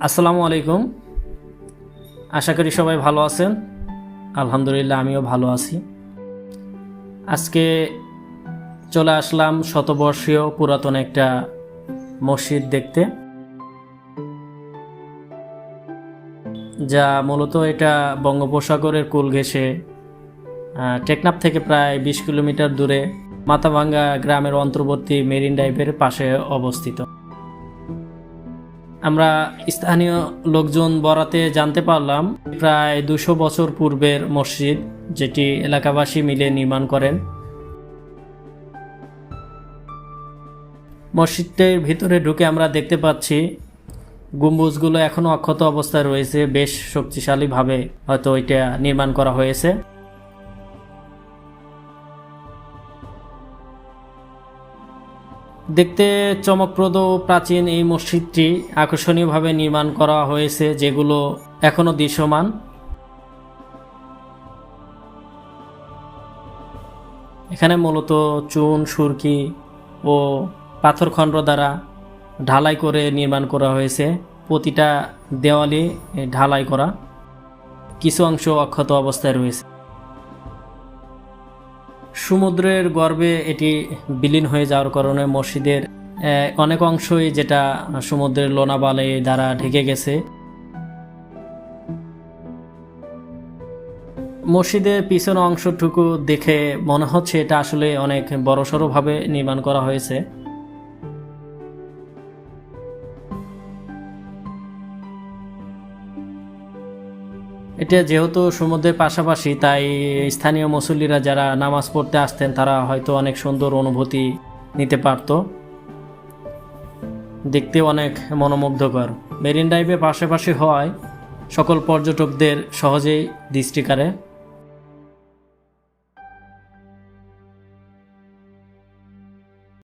আসসালামু আলাইকুম। আশা করি সবাই ভালো আছেন। আলহামদুলিল্লাহ, আমিও ভালো আছি। আজকে চলে আসলাম শতবর্ষীয় পুরাতন একটা মসজিদ দেখতে। যা মূলত এটা বঙ্গোপসাগরের কুল ঘেসে টেকনাফ থেকে প্রায় বিশ কিলোমিটার দূরে। মাথাভাঙ্গা গ্রামের অন্তর্বর্তী মেরিন ড্রাইভের পাশে অবস্থিত। আমরা স্থানীয় লোকজন বরাতে জানতে পারলাম, প্রায় দুশো বছর পূর্বের মসজিদ যেটি এলাকাবাসী মিলে নির্মাণ করেন। মসজিদটির ভিতরে ঢুকে আমরা দেখতে পাচ্ছি, গম্বুজগুলো এখনও অক্ষত অবস্থায় রয়েছে, বেশ শক্তিশালীভাবে হয়তো এটা নির্মাণ করা হয়েছে। দেখতে চমকপ্রদ প্রাচীন এই মসজিদটি আকর্ষণীয়ভাবে নির্মাণ করা হয়েছে, যেগুলো এখনও দৃশ্যমান। এখানে মূলত চুন, সুরকি ও পাথরখণ্ড দ্বারা ঢালাই করে নির্মাণ করা হয়েছে। প্রতিটা দেওয়ালে ঢালাই করা কিছু অংশ অক্ষত অবস্থায় রয়েছে। সমুদ্রের গর্ভে এটি বিলীন হয়ে যাওয়ার কারণে মসজিদের অনেক অংশই যেটা সমুদ্রের লোনাবালে দ্বারা ঢেকে গেছে। মসজিদের পিছন অংশটুকু দেখে মনে হচ্ছে এটা আসলে অনেক বড়সড়ভাবে নির্মাণ করা হয়েছে। এটা যেহেতু সমুদ্রের পাশাপাশি, তাই স্থানীয় মুসল্লিরা যারা নামাজ পড়তে আসতেন, তারা হয়তো অনেক সুন্দর অনুভূতি নিতে পারত। দেখতে অনেক মনোমুগ্ধকর। মেরিন ড্রাইভে পাশাপাশি হওয়ায় সকল পর্যটকদের সহজেই দৃষ্টি কাড়ে।